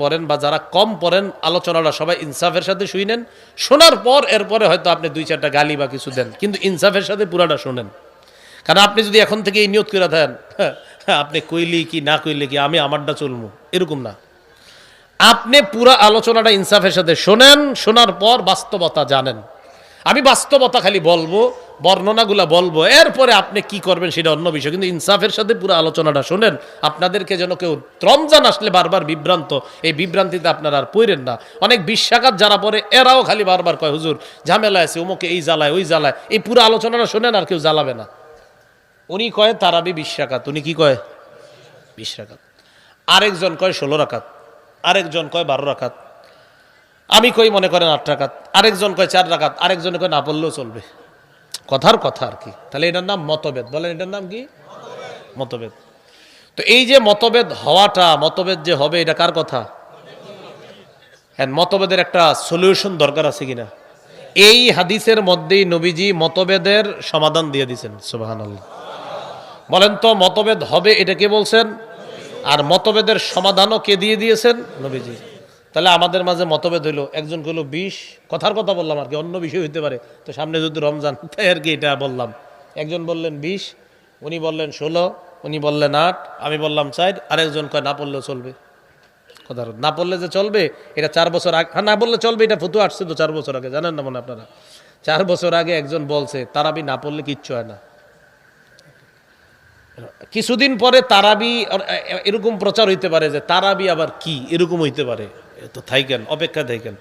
পড়েন বা যারা কম পড়েন, আলোচনাটা সবাই ইনসাফের সাথে শুই নেন। শোনার পর এরপরে হয়তো আপনি দুই চারটা গালি বা কিছু দেন, কিন্তু ইনসাফের সাথে পুরাটা শোনেন। কারণ আপনি যদি এখন থেকে এই নিয়ত করে দেন আপনি কইলি কি, না কইলি কি, আমি আমারটা চলবো এরকম না। আপনি পুরা আলোচনাটা ইনসাফের সাথে শোনেন, শোনার পর বাস্তবতা জানেন। আমি বাস্তবতা খালি বলব, বর্ণনাগুলা বলব, এরপরে আপনি কি করবেন সেটা অন্য বিষয়। কিন্তু ইনসাফের সাথে পুরো আলোচনাটা শোনেন, আপনাদেরকে যেন কেউ রমজান আসলে বারবার বিভ্রান্ত, এই বিভ্রান্তিতে আপনারা আর পড়েন না। অনেক বিশ্বাঘাত যারা পরে এরাও খালি বারবার কয়, হুজুর, ঝামেলা আছে অমুকে এই জ্বালায়, ওই জ্বালায়। এই পুরো আলোচনাটা শোনেন আর কেউ জ্বালাবে না। উনি কয়, তারাবি বিশ্বাঘাত উনি কি কয়? বিশ্বাঘাত আরেকজন কয়, ষোলো রাকাত। আরেকজন কয়, বারো রাকাত। আমি কই মনে করেন আট রাকাত? আরেকজন কয় চার রাকাত? আরেকজন কয় না পড়লেও চলবে। কথার কথা আর কি। তাহলে এটার নাম মতভেদ। বলেন এটার নাম কি? মতভেদ। তো এই যে মতভেদ হওয়াটা, মতভেদ যে হবে, এটা কার কথা? হ্যাঁ মতভেদের একটা সলিউশন দরকার আছে কিনা? এই হাদিসের মধ্যেই নবীজি মতভেদের সমাধান দিয়ে দিয়েছেন সুবাহান বলেন তো, মতভেদ হবে এটা কে বলছেন? আর মতভেদের সমাধানও কে দিয়ে দিয়েছেন? নবীজি। তাহলে আমাদের মাঝে মতভেদ হইল। একজন কইলো, বিশ? কথার কথা বললাম আর কি, অন্য বিষয় হইতে পারে। তো সামনে যদি রমজান, তাই আর কি এটা বললাম। একজন বললেন, বিশ? উনি বললেন, ষোলো। উনি বললেন, আট। আমি বললাম, চার। আরেকজন কয়, না পড়লেও চলবে। কথা না পড়লে যে চলবে, এটা চার বছর আগে হ্যাঁ না বললে চলবে, এটা ফতু আসছে তো চার বছর আগে, জানেন না মনে আপনারা? চার বছর আগে একজন বলছে, তারাবি না পড়লে কিচ্ছু হয় না। কিছুদিন পরে তারাবি এরকম প্রচার হইতে পারে যে তারাবি আবার কি? এরকম হইতে পারে। তো থাইকেন, অপেক্ষা থাইকেন।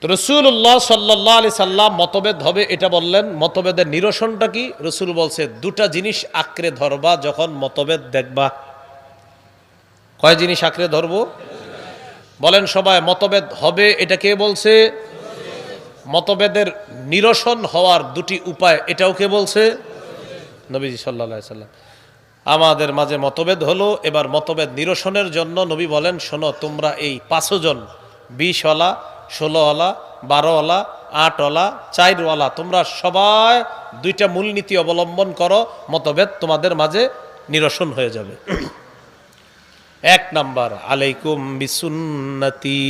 তো রসুল্লাহ সাল্লাহ আলি সাল্লাম মতভেদ হবে, এটা বললেন, মতভেদের নিরসনটা কি? রসুল বলছে, দুটা জিনিস আঁকড়ে ধরবা যখন মতভেদ দেখবা। কয় জিনিস আঁকড়ে ধরবো? বলেন সবাই, মতভেদ হবে, এটা কে বলছে? মতভেদের নিরসন হওয়ার দুটি উপায়, এটাও কে বলছে? নবীজি সাল্লাহ সাল্লাম। আমাদের মাঝে মতভেদ হলো, এবার মতভেদ নিরসনের জন্য নবী বলেন, শোনো, তোমরা এই পাঁচশো জন বিশওয়ালা, ষোলোওয়ালা, বারোওয়ালা, আটওয়ালা, চারওয়ালা, তোমরা সবাই দুইটা মূলনীতি অবলম্বন করো, মতভেদ তোমাদের মাঝে নিরসন হয়ে যাবে। এক নাম্বার, আলাইকুম বিসুন্নতি।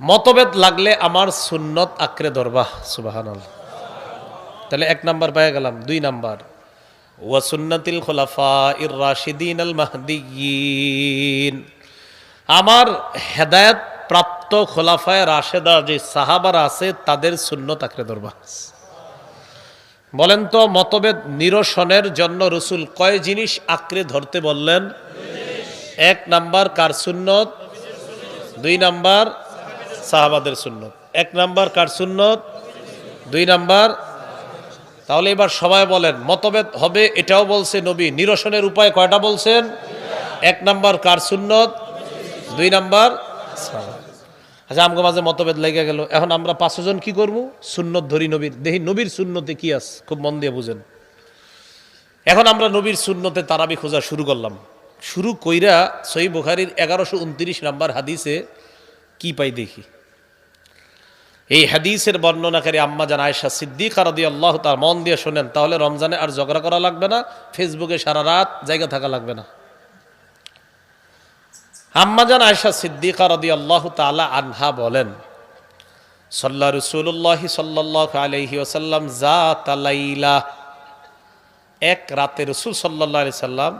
মতভেদ লাগলে আমার সুন্নত আঁকড়ে ধরবা সুবাহান তাহলে এক নাম্বার পেয়ে গেলাম। দুই নাম্বার ওয়াসুন্নাতিল খোলাফা ইর রাশিদিন আল মাহদিয়িন আমার হেদায়েত প্রাপ্ত খোলাফায় রাশেদা যে সাহাবার আছে, তাদের সুন্নত আঁকড়ে ধরবা। বলেন তো, মতভেদ নিরসনের জন্য রসুল কয় জিনিস আঁকড়ে ধরতে বললেন? এক নাম্বার, কার সুন্নত? দুই নাম্বার, সাহাবাদের সুন্নত। এক নাম্বার, কার সুন্নত? দুই নাম্বার তাহলে এবার সবাই বলেন, মতভেদ হবে, এটাও বলছে নবী, নিরসনের উপায় কয়টা বলছেন? এক নাম্বার, কার সুন্নত? দুই নাম্বার আচ্ছা আমগো মাঝে মতভেদ লেগে গেল। এখন আমরা পাঁচজন কি করব? সুন্নত ধরি নবীর। দেখি নবীর সুন্নতে কি আছে, খুব মন দিয়ে বুঝেন। এখন আমরা নবীর সুন্নতে তারাবি খোঁজা শুরু করলাম। শুরু কইরা সই বুখারির এগারোশো উনত্রিশ নাম্বার হাদিসে কি পাই দেখি। এই হাদিসের বর্ণনাকারী আম্মা জান আয়েশা সিদ্দিক রাদি আল্লাহ তার মন দিয়ে শোনেন, তাহলে রমজানে আর ঝগড়া করা লাগবে না, ফেসবুকে সারা রাত জায়গা থাকা লাগবে না। আম্মাজান আয়সা সিদ্দিকা রদি আল্লাহ তালা আনহা বলেন, সাল্লা রসুল্লাহ সাল্লাহ আলহি ওসাল্লাম জা তালাইলা এক রাতে রসুল সাল্লাহ আলি সাল্লাম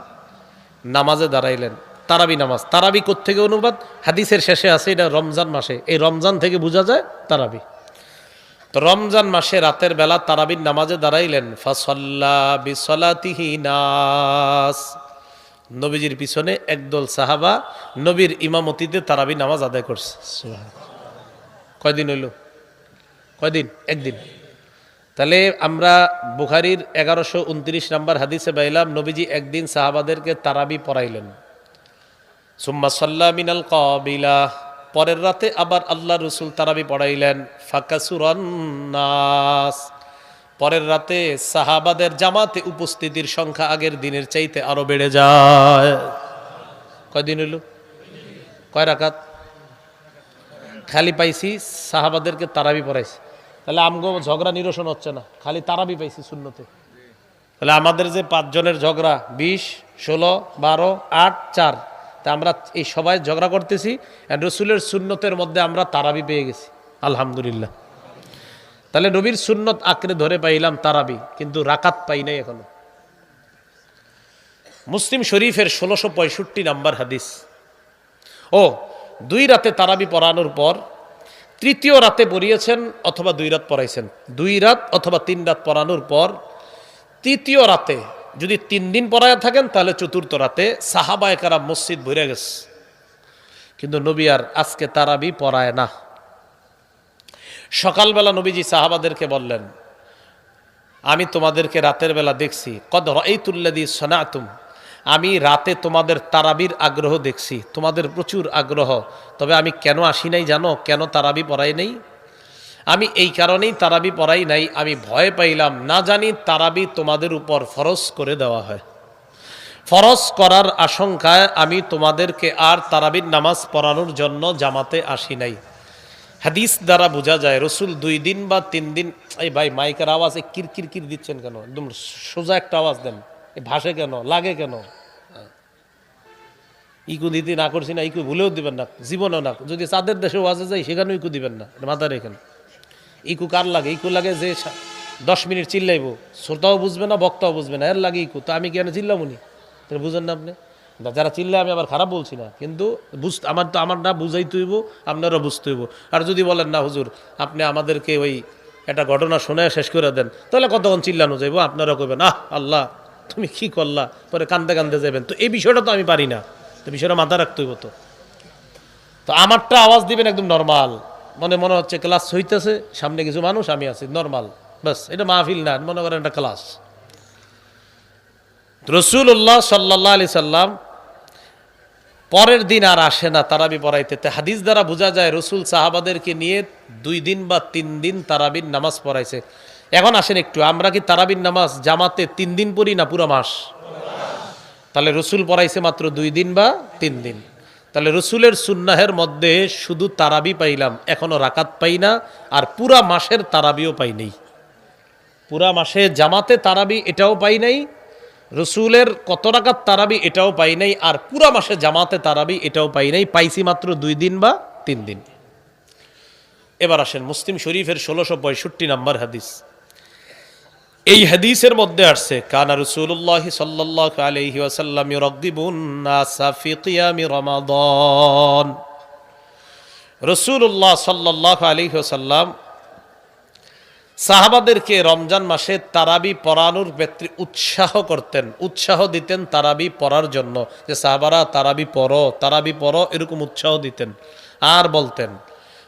নামাজে দাঁড়াইলেন। তারাবি নামাজ। তারাবি থেকে অনুবাদ? হাদিসের শেষে আছে, এটা রমজান মাসে। এই রমজান থেকে বোঝা যায় তারাবি। তো রমজান মাসে রাতের বেলা তারাবির নামাজে দাঁড়াইলেন, ফাসল্লা বিসলাতিহি নাস। নবীজির পিছনে একদল সাহাবা নবীর ইমামতিতে তারাবি নামাজ আদায় করছে। কয়দিন হইল? কয়দিন? একদিন। তাহলে আমরা বুখারির এগারোশো উনত্রিশ নাম্বার হাদিসে পাইলাম, নবীজি একদিন সাহাবাদেরকে তারাবি পড়াইলেন। সুম্মা সাল্লা মিনাল কবিলা। পরের রাতে আবার আল্লাহ রসুল তারাবি পড়াইলেন ফাকাসুরান্নাস পরের রাতে সাহাবাদের জামাতে উপস্থিতির সংখ্যা আগের দিনের চাইতে আরও বেড়ে যায়। কয়দিন হইল? কয় রাকাত? খালি পাইছি, সাহাবাদেরকে তারাবি পড়াইছি। তাহলে আমগো ঝগড়া নিরসন হচ্ছে না, খালি তারাবি পাইছি শূন্যতে তাহলে আমাদের যে পাঁচজনের ঝগড়া, বিশ, ষোলো, বারো, আট, চার তা আমরা এই সবাই ঝগড়া করতেছি রসুলের সুন্নতের মধ্যে আমরা তারাবি পেয়ে গেছি। আলহামদুলিল্লাহ। তাহলে নবীর সুন্নত আঁকড়ে ধরে পাইলাম তারাবি, কিন্তু রাকাত পাই নাই এখনও। মুসলিম শরীফের ষোলোশো পঁয়ষট্টি নাম্বার হাদিস। ও, দুই রাতে তারাবি পড়ানোর পর তৃতীয় রাতে পড়িয়েছেন অথবা দুই রাত পড়াইছেন। দুই রাত অথবা তিন রাত পড়ানোর পর তৃতীয় রাতে যদি তিন দিন পড়ায় থাকেন, তাহলে চতুর্থ রাতে সাহাবায় কারা মসজিদ ভরে গেছে। কিন্তু নবী আর আজকে তারাবি পড়ায় না। সকালবেলা নবীজি সাহাবাদেরকে বললেন, আমি তোমাদেরকে রাতের বেলা দেখছি। কদ এই তুল্লাদি সনাতুম। আমি রাতে তোমাদের তারাবির আগ্রহ দেখছি। তোমাদের প্রচুর আগ্রহ। তবে আমি কেন আসি নাই জানো? কেন তারাবি পড়াই নাই? আমি এই কারণেই তারাবি পড়াই নাই, আমি ভয় পাইলাম। না জানি তারাবি তোমাদের উপর ফরজ করে দেওয়া হয়। ফরজ করার আশঙ্কায় আমি তোমাদেরকে আর তারাবির নামাজ পড়ানোর জন্য জামাতে আসি নাই। হাদিস দ্বারা বোঝা যায়, রসুল দুই দিন বা তিন দিন এই ভাই, মাইকের আওয়াজে কির কির কির দিচ্ছেন কেন? একদম সোজা একটা আওয়াজ দেন। ভাসে কেন? লাগে কেন? ইকু দিতে না করছি না, ইকু ভুলেও দিবেন না, জীবনেও না যদি চাঁদের দেশে ওয়াজে যাই, সেখানেও ইকু দিবেন না মাথা রেখেন। ইকু কার লাগে? ইকু লাগে যে দশ মিনিট চিল্লাইব। শ্রোতাও বুঝবে না, বক্তাও বুঝবে না, এর লাগে ইকু। তো আমি কেন চিল্লামুনি তাহলে বুঝেন না আপনি। যারা চিল্লায়, আমি আবার খারাপ বলছি না। কিন্তু বুঝ আমার তো আমার না বুঝাইতে হইব, আপনারও বুঝতে হইব। আর যদি বলেন, না হুজুর, আপনি আমাদেরকে ওই একটা ঘটনা শুনে শেষ করে দেন, তাহলে কতক্ষণ চিল্লানো যাইব? আপনারা কইবেন, আহ, আল্লাহ, তুমি কি করলা? পরে কান্দে কান্দে যাবেন তো এই বিষয়টা তো আমি পারি না। তো বিষয়টা মাথা রাখতে হইব তো। তো আমারটা আওয়াজ দিবেন একদম নর্মাল মনে মনে হচ্ছে ক্লাস হইতেছে, সামনে কিছু মানুষ, আমি আছি নর্মাল বাস এটা মাহফিল না, মনে করেন একটা ক্লাস রসুল্লাহ সাল্লাহ আলি সাল্লাম পরের দিন আর আসে না তারাবি পড়াইতে। হাদিস দ্বারা বোঝা যায়, রসুল সাহাবাদেরকে নিয়ে দুই দিন বা তিন দিন তারাবির নামাজ পড়াইছে। এখন আসেন একটু, আমরা কি তারাবির নামাজ জামাতে তিন দিন পড়ি না পুরো মাস? তাহলে রসুল পড়াইছে মাত্র দুই দিন বা তিন দিন। তাহলে রসুলের সুন্নাহের মধ্যে শুধু তারাবি পাইলাম এখনও রাকাত পাই না, আর পুরা মাসের তারাবিও পাই নাই। পুরা মাসে জামাতে তারাবি এটাও পাই নাই, রসুলের কত রাকাত তারাবি এটাও পাই নাই, আর পুরা মাসে জামাতে তারাবি এটাও পাই নাই, পাইছি মাত্র দুই দিন বা তিন দিন। এবার আসেন, মুসলিম শরীফের ষোলোশো পঁয়ষট্টি নম্বর হাদিস। এই হাদিসের মধ্যে আসছে, কানা রসুল্লাহ সাল্লাহ আলহি রমাদান। রসুল্লাহ সাল্লাহ আলহি ওয়াসাল্লাম সাহাবাদেরকে রমজান মাসে তারাবি পড়ানোর ব্যক্তি উৎসাহ করতেন, উৎসাহ দিতেন তারাবি পড়ার জন্য। যে সাহাবারা তারাবি পড়ো তারাবি পড়ো, এরকম উৎসাহ দিতেন। আর বলতেন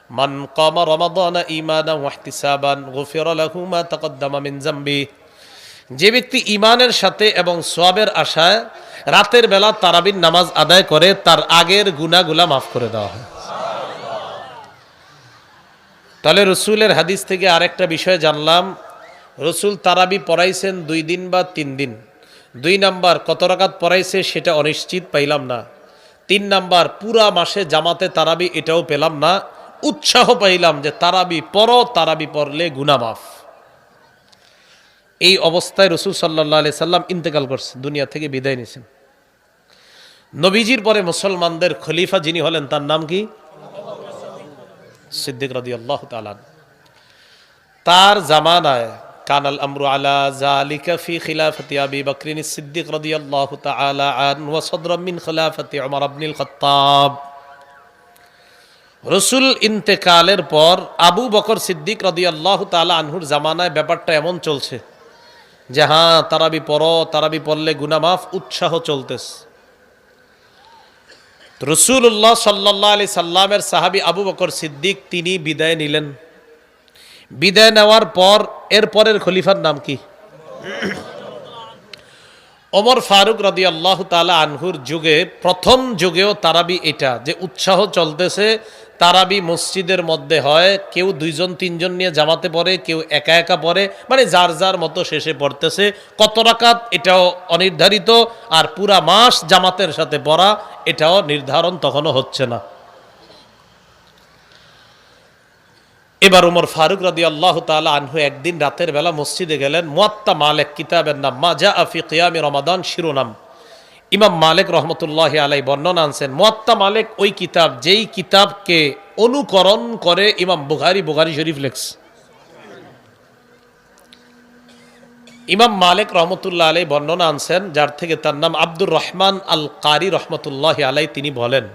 মান কামা রমাদান ইমানা ওয়াহতিসাবান গফিরা লাহু মা তাকদ্দামা মিন জামবি যে ব্যক্তি ইমানের সাথে এবং সোয়াবের আশায় রাতের বেলা তারাবির নামাজ আদায় করে, তার আগের গুনাহগুলা মাফ করে দেওয়া হয়। তাহলে রসুলের হাদিস থেকে আরেকটা বিষয় জানলাম। রসুল তারাবি পড়াইছেন দুই দিন বা তিন দিন। দুই নাম্বার, কত রাকাত পড়াইছে সেটা অনিশ্চিত পাইলাম না। তিন নাম্বার, পুরা মাসে জামাতে তারাবি এটাও পেলাম না। উৎসাহ পাইলাম যে তারাবি পড়ো, তারাবি পড়লে গুনামাফ এই অবস্থায় রসুল সাল্লাহ সাল্লাম ইন্তেকাল করছে, দুনিয়া থেকে বিদায় নিয়েছেন নবীজির পরে মুসলমানদের খলিফা যিনি হলেন, তার নাম কি? সিদ্দিক রাদি আল্লাহ তার জামানায়, কানাল আমরু আলা জালিকা ফি খিলাফতি আবি বকরিন সিদ্দিক রাদি আল্লাহ তাআলা আন ওয়া সাদরাম মিন খিলাফতি উমর ইবনুল খাত্তাব। রসুল ইন্তেকালের পর আবু বকর সিদ্দিক রদি আল্লাহ তালা আনহুর জামানায় ব্যাপারটা এমন চলছে যে হ্যাঁ তারাবি পর তারাবি পড়লে গুনামাফ, উৎসাহ চলতেছে। রসুল্লাহ সাল্লাহ আলি সাল্লামের সাহাবি আবু বকর সিদ্দিক তিনি বিদায় নিলেন। বিদায় নেওয়ার পর এর পরের খলিফার নাম কি? ওমর ফারুক রদি আল্লাহ তালা আনহুর যুগে, প্রথম যুগেও তারাবি এটা, যে উৎসাহ চলতেছে, তারাবি মসজিদের মধ্যে হয়, কেউ দুইজন, তিনজন নিয়ে জামাতে পড়ে, কেউ একা একা পড়ে মানে যার যার মতো শেষে পড়তেছে। কত রাকাত? এটাও অনির্ধারিত, আর পুরা মাস জামাতের সাথে পড়া, এটাও নির্ধারণ তখনও হচ্ছে না। এবার উমর ফারুক রাদি আল্লাহ তালা আনহু একদিন রাতের বেলা মসজিদে গেলেন মুয়াত্তা মালেক কিতাবের নাম মাজা আফি রমাদান, শিরোনাম। ইমাম মালেক রহমতুল্লাহ আলাই বর্ণনা আনছেন মোয়াত্তা মালেক ওই কিতাব, যেই কিতাবকে অনুকরণ করে ইমাম বুখারি বুখারি শরীফ লেখস ইমাম মালিক রহমতুল্লাহ আলাই বর্ণনা আনছেন, যার থেকে তার নাম আব্দুর রহমান আল কারি রহমতুল্লাহ আলাই তিনি বলেন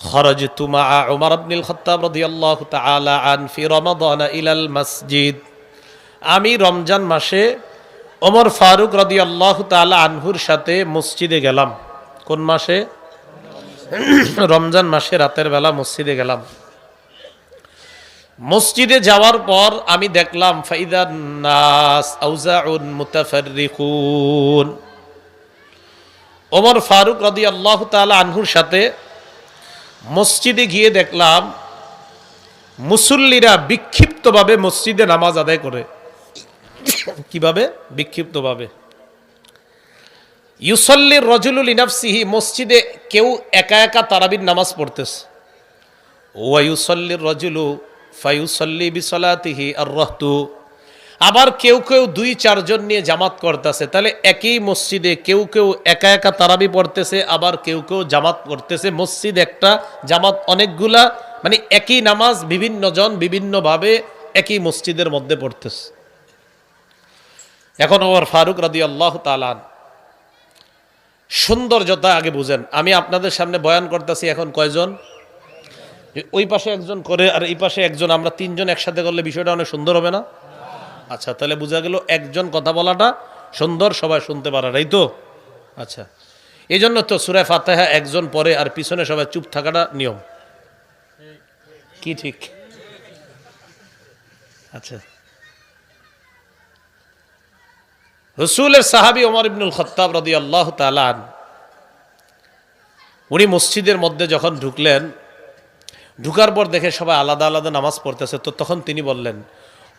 خرجت مع عمر بن الخطاب رضي الله تعالى عنه في رمضان إلى المسجد আমি রমজান মাসে ওমর ফারুক রদি আল্লাহ তালা আনহুর সাথে মসজিদে গেলাম কোন মাসে রমজান মাসে রাতের বেলা মসজিদে গেলাম মসজিদে যাওয়ার পর আমি দেখলাম ফাইদান নাস আউজাউন মুতাফাররিকুন ওমর ফারুক রদি আল্লাহ তালা আনহুর সাথে মসজিদে গিয়ে দেখলাম, মুসল্লিরা বিক্ষিপ্তভাবে মসজিদে নামাজ আদায় করে। কীভাবে? বিক্ষিপ্তভাবে। ইউসল্লির রজুলুল ইনাফসিহি মসজিদে কেউ একা একা তারাবির নামাজ পড়তেছে। ওয়া ইউসল্লির রজুলু ফাইউসল্লি বিসলাতিহি আর রহতু আবার কেউ কেউ দুই, চারজন নিয়ে জামাত করতেছে। তাহলে একই মসজিদে কেউ কেউ একা একা তারাবি পড়তেছে, আবার কেউ কেউ জামাত করতেছে। মসজিদ একটা, জামাত অনেকগুলা মানে একই নামাজ বিভিন্ন জন বিভিন্নভাবে একই মসজিদের মধ্যে পড়তেছে। এখন ওমর ফারুক রাদি আল্লাহ তালান সৌন্দর্যতা আগে বুঝেন। আমি আপনাদের সামনে বয়ান করতেছি এখন কয়জন? ওই পাশে একজন করে আর এই পাশে একজন। আমরা তিনজন একসাথে করলে বিষয়টা অনেক সুন্দর হবে না? আচ্ছা তাহলে বোঝা গেল একজন কথা বলাটা সুন্দর, সবাই শুনতে পারার এই তো? আচ্ছা এই জন্য তো সুরায় ফাতেহা একজন পরে আর পিছনে সবাই চুপ থাকাটা নিয়ম। কি ঠিক? আচ্ছা। রসুলের সাহাবি ওমর ইবনুল খত্তাব রদি আল্লাহ তালান উনি মসজিদের মধ্যে যখন ঢুকলেন, ঢুকার পর দেখে সবাই আলাদা আলাদা নামাজ পড়তেছে, তো তখন তিনি বললেন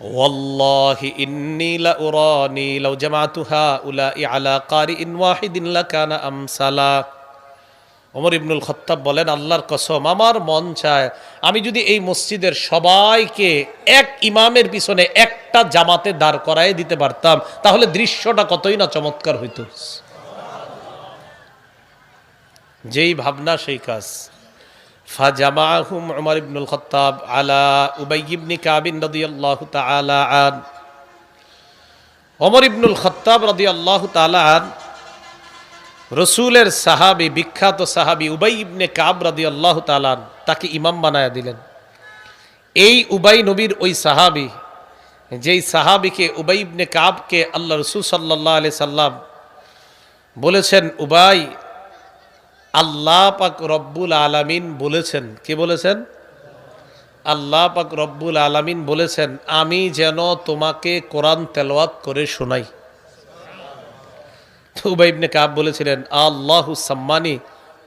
ইন্নী লা উরানি লাউ জামাতুহা উলাই আলা কারিইন ওয়াহিদিন লাকানা আমসালা। ওমর ইবনুল খত্তাব বলেন, আল্লাহর কসম, আমার মন চায় আমি যদি এই মসজিদের সবাইকে এক ইমামের পিছনে একটা জামাতে দাঁড় করায় দিতে পারতাম, তাহলে দৃশ্যটা কতই না চমৎকার হইতো। যেই ভাবনা, সেই কাজ। ফাজামাহুম উমর ইবনুল খত্তাব আলা উবাই ইবনি কাবিন রাদিয়াল্লাহু তাআলা আন ওমর ইবনুল খত্তাব রাদিয়াল্লাহু তাআলা আন রসুলের সাহাবি বিখ্যাত সাহাবি উবাই ইবনে কাব রাদি আল্লাহ তালান তাকে ইমাম বানায়া দিলেন। এই উবাই নবীর ওই সাহাবি, যেই সাহাবিকে উবাই ইবনে কাবকে আল্লাহ রসুল সাল্লাহ আলি সাল্লাম বলেছেন, উবাই আল্লাহ পাক রব্বুল আলামিন বলেছেন। কে বলেছেন? আল্লাহ পাক রব্বুল আলামিন বলেছেন, আমি যেন তোমাকে কোরআন তেলাওয়াত করে শোনাই। উবাই ইবনে কাব বলেছিলেন, আল্লাহু সাম্মানি।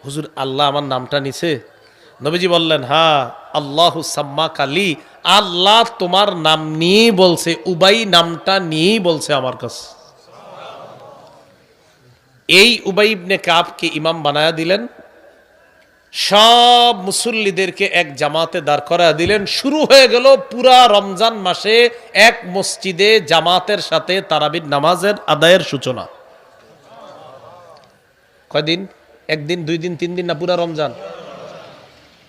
হুজুর, আল্লাহ আমার নামটা নিছে। নবীজি বললেন হ্যাঁ আল্লাহু সাম্মা কালি। আল্লাহ তোমার নাম নিয়েই বলছে, উবাই নামটা নিয়েই বলছে আমার কাছে। এই উবাই ইবনে কাবকে ইমাম বানায়া দিলেন। সব মুসল্লিদেরকে এক জামাতে দাঁড় করা দিলেন। শুরু হয়ে গেল পুরা রমজান মাসে এক মসজিদে জামাতের সাথে তারাবির নামাজের আদায়ের সূচনা। কয়দিন? একদিন, দুই দিন, তিন দিন না পুরা রমজান?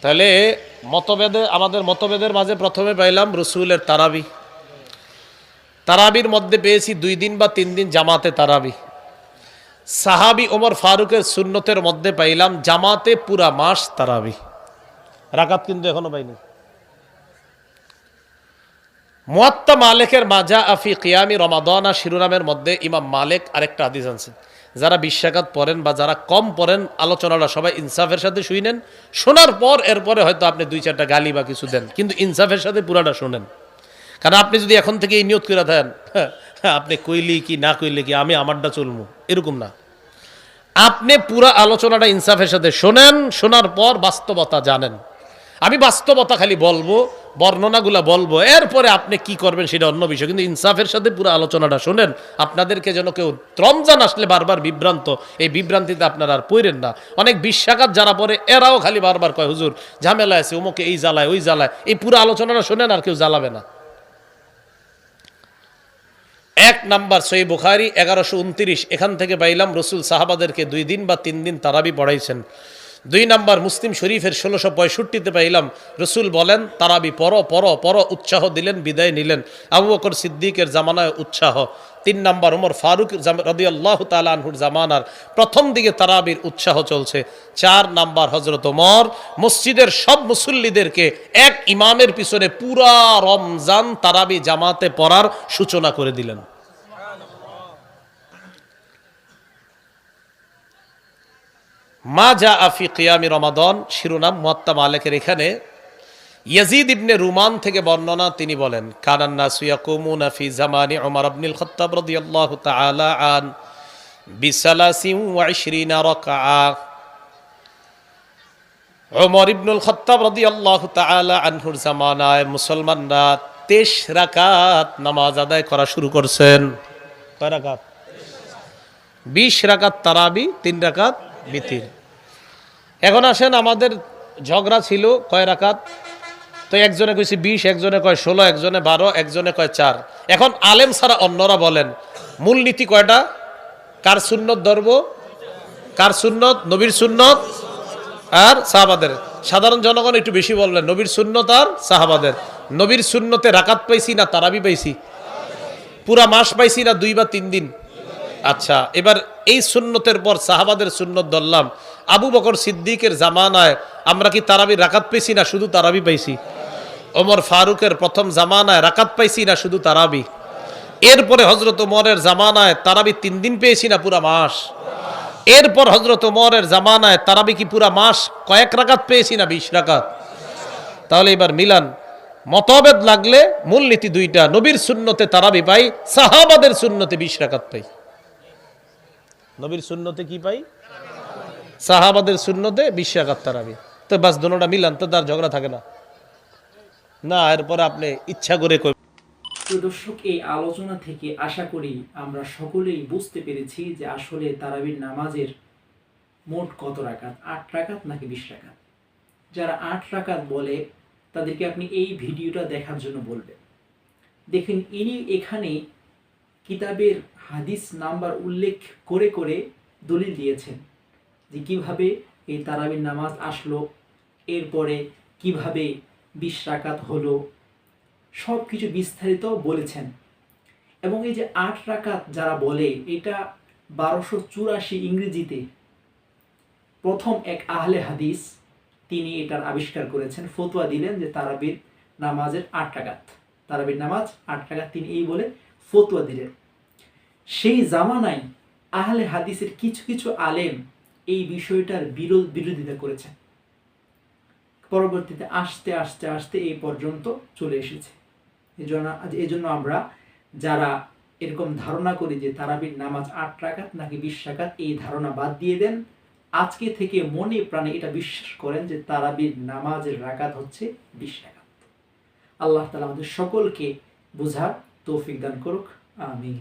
তাহলে মতভেদে, আমাদের মতভেদের মাঝে প্রথমে পাইলাম রসুলের তারাবি। তারাবির মধ্যে পেয়েছি দুই দিন বা তিন দিন জামাতে তারাবি। সাহাবি ওমর ফারুকের সুন্নতের মধ্যে পাইলাম জামাতে পুরা মাস তারাবি। রাকাত কিন্তু এখনও পাইনি। মুয়াত্তা মালিকের মাজা আফি কিয়ামি রমাদানা শিরোনামের মধ্যে ইমাম মালিক আরেকটা হাদিস আনছেন। যারা বিশ্বাঘাত পড়েন বা যারা কম পড়েন, আলোচনাটা সবাই ইনসাফের সাথে শুইনেন শোনার পর এরপরে হয়তো আপনি দুই চারটা গালি বা কিছু দেন। কিন্তু ইনসাফের সাথে পুরাটা শোনেন। কারণ আপনি যদি এখন থেকে এই নিয়ত করে দেন, আপনি কইলি কি, না কইলি কি, আমি আমারটা চলবো এরকম না। আপনি পুরা আলোচনাটা ইনসাফের সাথে শোনেন, শোনার পর বাস্তবতা জানেন। আমি বাস্তবতা খালি বলব, বর্ণনাগুলা বলব, এরপরে আপনি কি করবেন সেটা অন্য বিষয়। কিন্তু ইনসাফের সাথে পুরো আলোচনাটা শোনেন, আপনাদেরকে যেন কেউ রমজান আসলে বারবার বিভ্রান্ত, এই বিভ্রান্তিতে আপনারা আর পড়েন না। অনেক বিশ্বাঘাত যারা পরে এরাও খালি বারবার কয়, হুজুর, ঝামেলা আছে উমুকে এই জ্বালায়, ওই জ্বালায়। এই পুরো আলোচনাটা শোনেন আর কেউ জ্বালাবে না। এক নাম্বার সই বুখারি, এগারোশো উনত্রিশ। এখান থেকে পাইলাম রসুল সাহাবাদেরকে দুই দিন বা তিন দিন তারাবি পড়াইছেন। দুই নাম্বার মুসলিম শরীফের ষোলোশো পঁয়ষট্টিতে পাইলাম, রসুল বলেন, তারাবি পর পর পর উৎসাহ দিলেন, বিদায় নিলেন। আবু বকর সিদ্দিকের জামানায় উৎসাহ। তিন নাম্বার উমর ফারুক রদি আল্লাহ তালানহুর জামানার প্রথম দিকে তারাবির উৎসাহ চলছে। চার নাম্বার হজরত ওমর, মসজিদের সব মুসল্লিদেরকে এক ইমামের পিছনে পুরা রমজান তারাবি জামাতে পড়ার সূচনা করে দিলেন। মা যা আফি কিয়ামি রমাদন, শিরোনাম মোয়াত্তা মালেকের এখানে ইয়াজিদ ইবনে রুমান থেকে বর্ণনা তিনি বলেন কানান্না সুয়াকুমুনা ফি জামানি ওমর আবনুল খত্তাব রাদিয়াল্লাহু তাআলা আন বিসালাসিন ওয়া ইশরিনা রাকআ। ওমর ইবনুল খত্তাব রাদিয়াল্লাহু তাআলা আনহুর জামানায় মুসলমানরা 23 রাকাত নামাজ আদায় করা শুরু করছেন। কয় রাকাত? বিশ রাকাত তারাবি তিন রাকাত বিতির। এখন আসেন আমাদের ঝগড়া ছিল কয় রাকাত? তো একজনে কইছে বিশ, একজনে কয় ষোলো, একজনে বারো, একজনে কয় চার। এখন আলেম ছাড়া অন্যরা বলেন, মূল নীতি কয়টা? কার সুন্নত ধরব কার সুন্নত? নবীর সুন্নত আর সাহাবাদের। সাধারণ জনগণ একটু বেশি বললেন নবীর সুন্নত আর সাহাবাদের। নবীর সুন্নতে রাকাত পাইছি না তারাবি পাইছি? পুরা মাস পাইছি না দুই বা তিন দিন? আচ্ছা এবার এই সুন্নতের পর সাহাবাদের সুন্নত ধরলাম। আবু বকর সিদ্দিকের জামানায় আমরা কি তারাবি রাকাত পেয়েছি না, শুধু তারাবি পাইছি? ওমর ফারুকের প্রথম জামানায় রাকাত পাইছি না শুধু তারাবি। এরপরে হজরত ওমরের জামানায় তারাবি তিন দিন পেয়েছি না পুরা মাস। এরপর হজরত ওমরের জামানায় তারাবি কি পুরা মাস কয়েক রাকাত পেয়েছি না বিশ রাকাত। তাহলে এবার মিলান, মতভেদ লাগলে মূলনীতি দুইটা, নবীর শূন্যতে তারাবি পাই, সাহাবাদের শূন্যতে বিশ রাকাত পাই। নবীর শূন্যতে কি পাই? সাহাবাদের শূন্যতে বিশ রাকাত তারাবি। তো বাস দোনোটা মিলান, তো তার ঝগড়া থাকে না। না, এরপরে আপনি ইচ্ছা করে দর্শক, এই আলোচনা থেকে আশা করি আমরা সকলেই বুঝতে পেরেছি যে আসলে তারাবির নামাজের মোট কত রাকাত? আট রাকাত নাকি বিশ রাকাত? যারা আট রাকাত বলে, তাদেরকে আপনি এই ভিডিওটা দেখার জন্য বলবেন। দেখেন, ইনি এখানে কিতাবের হাদিস নাম্বার উল্লেখ করে করে দলিল দিয়েছেন যে কীভাবে এই তারাবির নামাজ আসলো, এরপরে কীভাবে বিশ রাকাত হলো সব কিছু বিস্তারিত বলেছেন। এবং এই যে আট রাকাত যারা বলে, এটা বারোশো চুরাশি ইংরেজিতে প্রথম এক আহলে হাদিস তিনি এটার আবিষ্কার করেছেন, ফতোয়া দিলেন যে তারাবির নামাজের আট রাকাত। তারাবির নামাজ আট রাকাত তিনি এই বলে ফতোয়া দিলেন। সেই জামানায় আহলে হাদিসের কিছু কিছু আলেম এই বিষয়টার বিরোধ বিরোধিতা করেছেন। পরবর্তীতে আস্তে আস্তে আস্তে এই পর্যন্ত চলে এসেছে। এই জন্য এই জন্য আমরা যারা এরকম ধারণা করি যে তারাবির নামাজ আট রাকাত নাকি বিশ এই ধারণা বাদ দিয়ে দেন। আজকে থেকে মনে প্রাণে এটা বিশ্বাস করেন যে তারাবির নামাজের রাকাত হচ্ছে বিশ রাকাত। আল্লাহ তালা আমাদের সকলকে বোঝার তৌফিক দান করুক। আমি